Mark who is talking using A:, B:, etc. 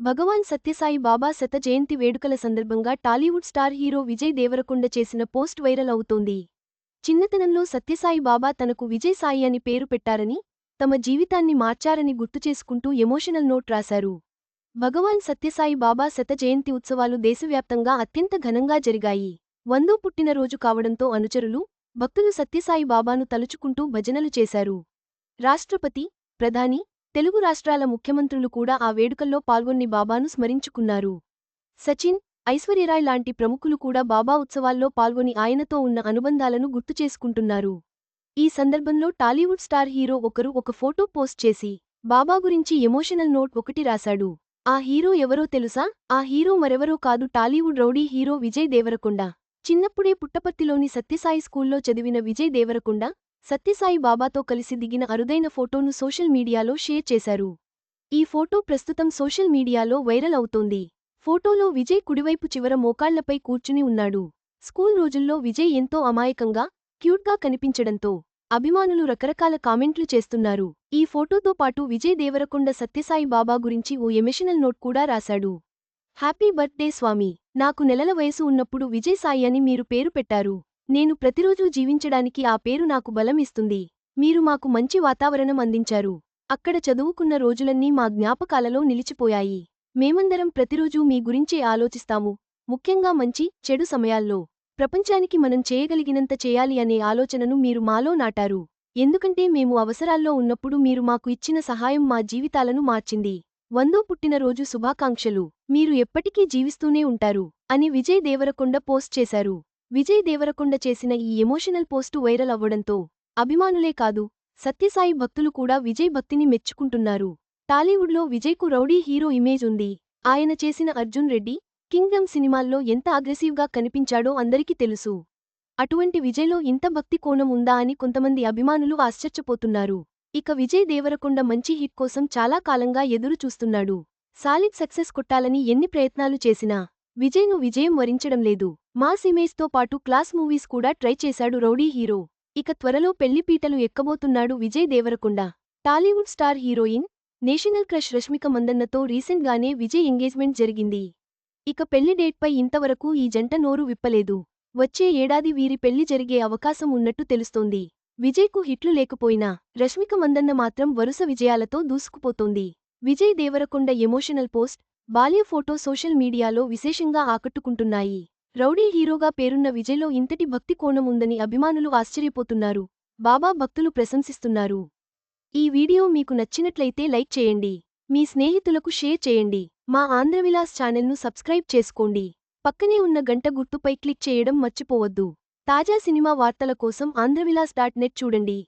A: భగవాన్ సత్యసాయి బాబా శత జయంతి వేడుకల సందర్భంగా Tollywood star hero Vijay Deverakonda చేసిన పోస్ట్ వైరల్ అవుతోంది. చిన్నతనంలో సత్యసాయి బాబా తనకు విజయ్ సాయి అని పేరు పెట్టారని తమ జీవితాన్ని మార్చారని గుర్తుచేసుకుంటూ ఎమోషనల్ నోట్ రాశారు. భగవాన్ సత్యసాయి బాబా శత జయంతి ఉత్సవాలు దేశవ్యాప్తంగా అత్యంత ఘనంగా జరిగాయి. వందో పుట్టినరోజు కావడంతో అనుచరులు భక్తులు సత్యసాయి బాబాను తలుచుకుంటూ భజనలు చేశారు. రాష్ట్రపతి ప్రధాని తెలుగు రాష్ట్రాల ముఖ్యమంత్రులు కూడా ఆ వేడుకల్లో పాల్గొని బాబాను స్మరించుకున్నారు. సచిన్ ఐశ్వర్యరాయ్ లాంటి ప్రముఖులు కూడా బాబా ఉత్సవాల్లో పాల్గొని ఆయనతో ఉన్న అనుబంధాలను గుర్తుచేసుకుంటున్నారు ఈ సందర్భంలో టాలీవుడ్ స్టార్ హీరో ఒకరు ఒక ఫోటో పోస్ట్ చేసి బాబా గురించి ఎమోషనల్ నోట్ ఒకటి రాశాడు. ఆ హీరో ఎవరో తెలుసా? ఆ హీరో మరెవరో కాదు Tollywood rowdy hero Vijay Deverakonda. చిన్నప్పుడే పుట్టపర్తిలోని సత్యసాయి స్కూల్లో చదివిన విజయ్ దేవరకొండ సత్యసాయి బాబాతో కలిసి దిగిన అరుదైన ఫోటోను సోషల్ మీడియాలో షేర్ చేశారు. ఈ ఫోటో ప్రస్తుతం సోషల్ మీడియాలో వైరల్ అవుతోంది. ఫోటోలో విజయ్ కుడివైపు చివర మోకాళ్ళపై కూర్చుని ఉన్నాడు. స్కూల్ రోజుల్లో విజయ్ ఎంతో అమాయకంగా క్యూట్గా కనిపించడంతో అభిమానులు రకరకాల కామెంట్లు చేస్తున్నారు. ఈ ఫోటోతో పాటు విజయ్ దేవరకొండ సత్యసాయి బాబా గురించి ఓ ఎమోషనల్ నోట్ కూడా రాశాడు. Happy birthday Swami! నాకు నెలల వయసు ఉన్నప్పుడు విజయ్ సాయి అని మీరు పేరు పెట్టారు. నేను ప్రతిరోజూ జీవించడానికి ఆ పేరు నాకు బలం ఇస్తుంది మీరు మాకు మంచి వాతావరణం అందించారు. అక్కడ చదువుకున్న రోజులన్నీ మా జ్ఞాపకాలలో నిలిచిపోయాయి. మేమందరం ప్రతిరోజూ మీ గురించే ఆలోచిస్తాము. ముఖ్యంగా మంచి చెడు సమయాల్లో. ప్రపంచానికి మనం చేయగలిగినంత చేయాలి అనే ఆలోచనను మీరు మాలో నాటారు. ఎందుకంటే మేము అవసరాల్లో ఉన్నప్పుడు మీరు మాకు ఇచ్చిన సహాయం మా జీవితాలను మార్చింది. వందో పుట్టినరోజు శుభాకాంక్షలు. మీరు ఎప్పటికీ జీవిస్తూనే ఉంటారు అని విజయ్ దేవరకొండ పోస్ట్ చేశారు. విజయ్ దేవరకొండ చేసిన ఈ ఎమోషనల్ పోస్టు వైరల్ అవ్వడంతో అభిమానులే కాదు సత్యసాయి భక్తులు కూడా విజయ్ భక్తిని మెచ్చుకుంటున్నారు. టాలీవుడ్లో విజయ్కు రౌడీ హీరో ఇమేజ్ ఉంది. ఆయన చేసిన అర్జున్ రెడ్డి కింగ్డమ్ సినిమాల్లో ఎంత అగ్రెసివ్గా కనిపించాడో అందరికీ తెలుసు. అటువంటి విజయ్లో ఇంత భక్తి కోణం ఉందా అని కొంతమంది అభిమానులు ఆశ్చర్యపోతున్నారు. ఇక విజయ్ దేవరకొండ మంచి హిట్ కోసం చాలా కాలంగా ఎదురు చూస్తున్నాడు సాలిడ్ సక్సెస్ కొట్టాలని ఎన్ని ప్రయత్నాలు చేసినా విజయ్ను విజయం వరించడం లేదు. మాస్ ఇమేజ్తో పాటు క్లాస్ మూవీస్ కూడా ట్రై చేశాడు రౌడీ హీరో. ఇక త్వరలో పెళ్ళిపీటలు ఎక్కబోతున్నాడు Vijay Deverakonda. Tollywood star heroine national crush Rashmika మందన్నతో రీసెంట్గానే విజయ్ ఎంగేజ్మెంట్ జరిగింది. ఇక పెళ్ళి డేట్పై ఇంతవరకు ఈ జంట నోరు విప్పలేదు. వచ్చే ఏడాది వీరి పెళ్ళి జరిగే అవకాశం ఉన్నట్టు తెలుస్తోంది. విజయ్కు హిట్లు లేకపోయినా రష్మిక మందన్న మాత్రం వరుస విజయాలతో దూసుకుపోతోంది. విజయ్ దేవరకొండ ఎమోషనల్ పోస్ట్ బాల్య ఫోటో సోషల్ మీడియాలో విశేషంగా ఆకట్టుకుంటున్నాయి. రౌడీ హీరోగా పేరున్న విజయ్లో ఇంతటి భక్తి కోణం ఉందని అభిమానులు ఆశ్చర్యపోతున్నారు. బాబా భక్తులు ప్రశంసిస్తున్నారు. ఈ వీడియో మీకు నచ్చినట్లయితే లైక్ చేయండి. మీ స్నేహితులకు షేర్ చేయండి. మా ఆంధ్రవిలాస్ ఛానల్ను సబ్స్క్రైబ్ చేసుకోండి. పక్కనే ఉన్న గంట గుర్తుపై క్లిక్ చేయడం మర్చిపోవద్దు. తాజా సినిమా వార్తల కోసం ఆంధ్రవిలాస్ డాట్ నెట్ చూడండి.